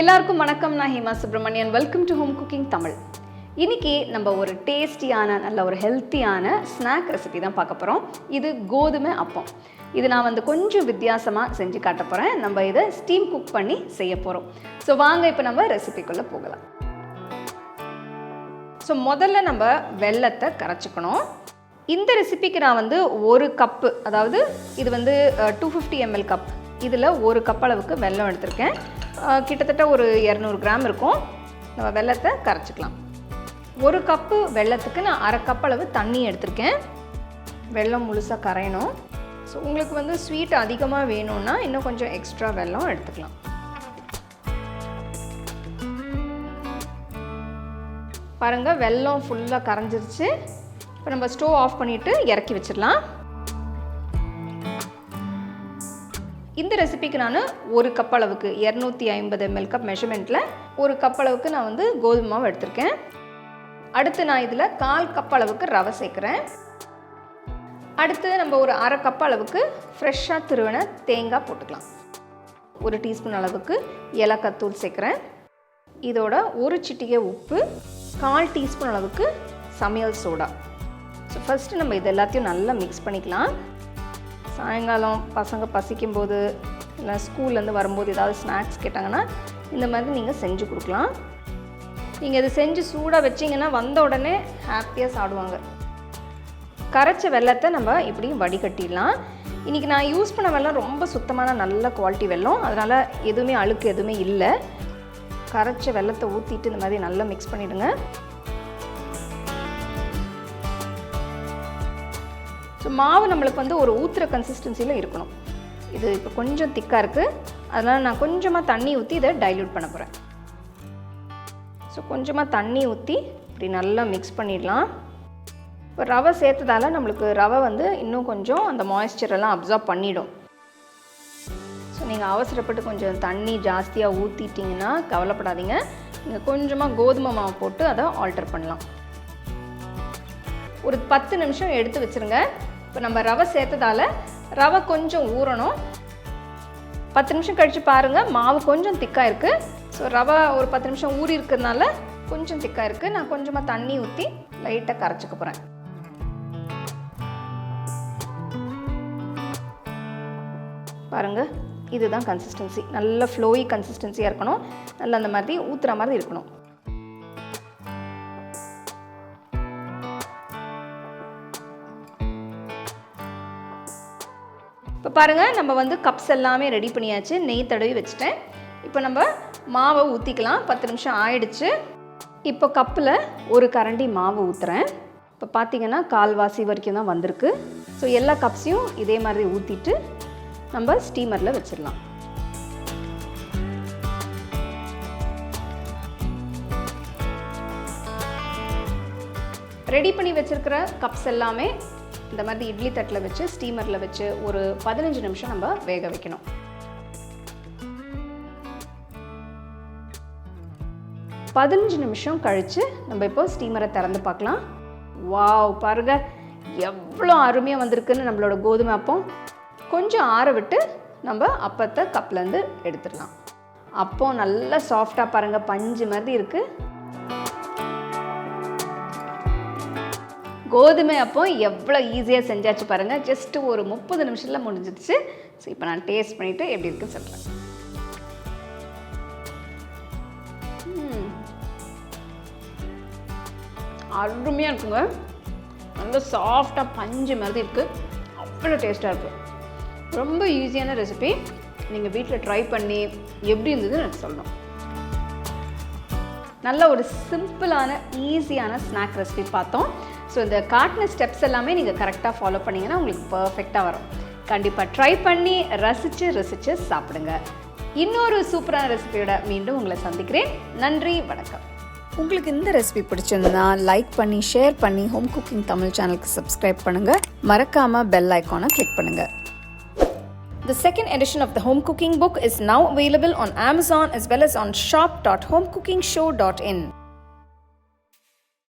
எல்லாருக்கும் வணக்கம். நான் Hema Subramanian welcome to home cooking Tamil இன்னைக்கு நம்ம ஒரு டேஸ்டியான நல்ல ஒரு ஹெல்த்தியான ஸ்நாக் ரெசிபி தான் பார்க்க போகிறோம் இது கோதுமை அப்பம். இது நான் வந்து கொஞ்சம் வித்தியாசமாக செஞ்சு காட்ட போகிறேன் நம்ம இதை ஸ்டீம் குக் பண்ணி செய்ய போகிறோம் ஸோ வாங்க இப்போ நம்ம ரெசிபிக்குள்ளே போகலாம். ஸோ முதல்ல நம்ம வெல்லத்தை கரைச்சிக்கணும். இந்த ரெசிபிக்கு நான் வந்து ஒரு கப்பு அதாவது இது வந்து டூ ஃபிஃப்டி எம்எல் கப் இதில் ஒரு கப் அளவுக்கு வெல்லம் எடுத்திருக்கேன். கிட்டத்தட்ட ஒரு இரநூறு கிராம் இருக்கும். நம்ம வெல்லத்தை கரைச்சிக்கலாம். ஒரு கப்பு வெல்லத்துக்கு நான் அரை கப் அளவு தண்ணி எடுத்திருக்கேன். வெல்லம் முழுசாக கரையணும். ஸோ உங்களுக்கு வந்து ஸ்வீட் அதிகமாக வேணும்னா இன்னும் கொஞ்சம் எக்ஸ்ட்ரா வெல்லம் எடுத்துக்கலாம். பாருங்கள் வெல்லம் ஃபுல்லாக கரைஞ்சிருச்சு. இப்போ நம்ம ஸ்டோவ் ஆஃப் பண்ணிவிட்டு இறக்கி வச்சிடலாம். இந்த ரெசிபிக்கு நான் ஒரு கப் அளவுக்கு இரநூத்தி ஐம்பது எம்எல் கப் மெஷர்மெண்ட்டில் ஒரு கப் அளவுக்கு நான் வந்து கோதுமை மாவு எடுத்திருக்கேன். அடுத்து நான் இதில் கால் கப் அளவுக்கு ரவை சேர்க்குறேன். அடுத்து நம்ம ஒரு அரை கப் அளவுக்கு ஃப்ரெஷ்ஷாக திருவன தேங்காய் போட்டுக்கலாம். ஒரு டீஸ்பூன் அளவுக்கு ஏலக்காய்த்தூள் சேர்க்குறேன். இதோட ஒரு சிட்டிகை உப்பு கால் டீஸ்பூன் அளவுக்கு சமையல் சோடா. ஸோ ஃபஸ்ட்டு நம்ம இது எல்லாத்தையும் நல்லா மிக்ஸ் பண்ணிக்கலாம். சாயங்காலம் பசங்க பசிக்கும் போது இல்லை ஸ்கூல்லேருந்து வரும்போது ஏதாவது ஸ்நாக்ஸ் கேட்டாங்கன்னா இந்த மாதிரி நீங்கள் செஞ்சு கொடுக்கலாம். நீங்கள் இது செஞ்சு சூடாக வச்சிங்கன்னா வந்த உடனே ஹாப்பியாக சாடுவாங்க கரைச்ச வெள்ளத்தை நம்ம இப்படி வடிகட்டிடலாம். இன்றைக்கி நான் யூஸ் பண்ண வெள்ளம் ரொம்ப சுத்தமான நல்ல குவாலிட்டி வெல்லம். அதனால் எதுவுமே அழுக்கு எதுவுமே இல்லை. கரைச்ச வெள்ளத்தை ஊற்றிட்டு இந்த மாதிரி நல்லா மிக்ஸ் பண்ணிவிடுங்க ஸோ மாவு நம்மளுக்கு வந்து ஒரு ஊற்றுற கன்சிஸ்டன்சியில் இருக்கணும். இது இப்போ கொஞ்சம் திக்காக இருக்குது அதனால் நான் கொஞ்சமாக தண்ணி ஊற்றி இதை டைல்யூட் பண்ண போகிறேன் ஸோ கொஞ்சமாக தண்ணி ஊற்றி இப்படி நல்லா மிக்ஸ் பண்ணிடலாம். இப்போ ரவை சேர்த்ததால நம்மளுக்கு ரவை வந்து இன்னும் கொஞ்சம் அந்த மாய்ஸ்சரெல்லாம் அப்சார்ப் பண்ணிடும். ஸோ நீங்கள் அவசரப்பட்டு கொஞ்சம் தண்ணி ஜாஸ்தியாக ஊற்றிட்டிங்கன்னா கவலைப்படாதீங்க. நீங்கள் கொஞ்சமாக கோதுமை மாவு போட்டு அதை ஆல்டர் பண்ணலாம். ஒரு பத்து நிமிஷம் எடுத்து வச்சுருங்க. இப்போ நம்ம ரவை சேர்த்ததால ரவை கொஞ்சம் ஊறணும். பத்து நிமிஷம் கழித்து பாருங்கள் மாவு கொஞ்சம் திக்காக இருக்குது ஸோ ரவை ஒரு பத்து நிமிஷம் ஊறி இருக்கிறதுனால கொஞ்சம் திக்காக இருக்குது நான் கொஞ்சமாக தண்ணி ஊற்றி லைட்டாக கரைச்சிக்க போகிறேன் பாருங்கள் இதுதான் கன்சிஸ்டன்சி நல்ல ஃப்ளோயி கன்சிஸ்டன்சியாக இருக்கணும். நல்ல அந்த மாதிரி ஊற்றுற மாதிரி இருக்கணும். இப்போ பாருங்கள் நம்ம வந்து கப்ஸ் எல்லாமே ரெடி பண்ணியாச்சு. நெய் தடவி வச்சுட்டேன். இப்போ நம்ம மாவை ஊற்றிக்கலாம் பத்து நிமிஷம் ஆயிடுச்சு. இப்போ கப்பில் ஒரு கரண்டி மாவு ஊற்றுறேன் இப்போ பார்த்தீங்கன்னா கால்வாசி வரைக்கும் தான் வந்திருக்கு. ஸோ எல்லா கப்ஸையும் இதே மாதிரி ஊற்றிட்டு நம்ம ஸ்டீமரில் வச்சிடலாம். ரெடி பண்ணி வச்சுருக்கிற கப்ஸ் எல்லாமே இந்த மாதிரி இட்லி தட்டில் வச்சு ஸ்டீமரில் வச்சு ஒரு பதினஞ்சு நிமிஷம் நம்ம வேக வைக்கணும். பதினஞ்சு நிமிஷம் கழித்து நம்ம இப்போ ஸ்டீமரை திறந்து பார்க்கலாம். வாவ் பாருங்க. எவ்வளோ அருமையாக வந்திருக்குன்னு நம்மளோட கோதுமை அப்பம். கொஞ்சம் ஆற விட்டு நம்ம அப்பத்தை கப்லேருந்து எடுத்துடலாம். அப்போ நல்லா சாஃப்டாக பாருங்கள் பஞ்சு மாதிரி இருக்குது கோதுமை அப்போ எவ்வளோ ஈஸியாக செஞ்சாச்சு பாருங்கள் ஜஸ்ட்டு ஒரு முப்பது நிமிஷத்தில் முடிஞ்சிடுச்சு. ஸோ இப்போ நான் டேஸ்ட் பண்ணிவிட்டு எப்படி இருக்குன்னு சொல்கிறேன் அருமையாக இருக்குங்க. ரொம்ப சாஃப்டாக பஞ்சு மாதிரி இருக்குது அவ்வளோ டேஸ்ட்டாக இருக்கும் ரொம்ப ஈஸியான ரெசிபி நீங்கள் வீட்டில் ட்ரை பண்ணி எப்படி இருந்ததுன்னு எனக்கு சொல்லணும். நல்ல ஒரு சிம்பிளான ஈஸியான ஸ்நாக் ரெசிபி பார்த்தோம். ஸோ இந்த காட்டின ஸ்டெப்ஸ் எல்லாமே நீங்கள் கரெக்டாக ஃபாலோ பண்ணிங்கன்னா உங்களுக்கு பர்ஃபெக்டாக வரும். கண்டிப்பாக ட்ரை பண்ணி ரசித்து ரசித்து சாப்பிடுங்க. இன்னொரு சூப்பரான ரெசிபியோட மீண்டும் உங்களை சந்திக்கிறேன். நன்றி வணக்கம். உங்களுக்கு இந்த ரெசிபி பிடிச்சிருந்தா லைக் பண்ணி ஷேர் பண்ணி ஹோம் குக்கிங் தமிழ் சேனலுக்கு சப்ஸ்கிரைப் பண்ணுங்கள் மறக்காமல் பெல் ஐக்கானை கிளிக் பண்ணுங்கள் The second edition of the home cooking book is now available on Amazon as well as on shop.homecookingshow.in.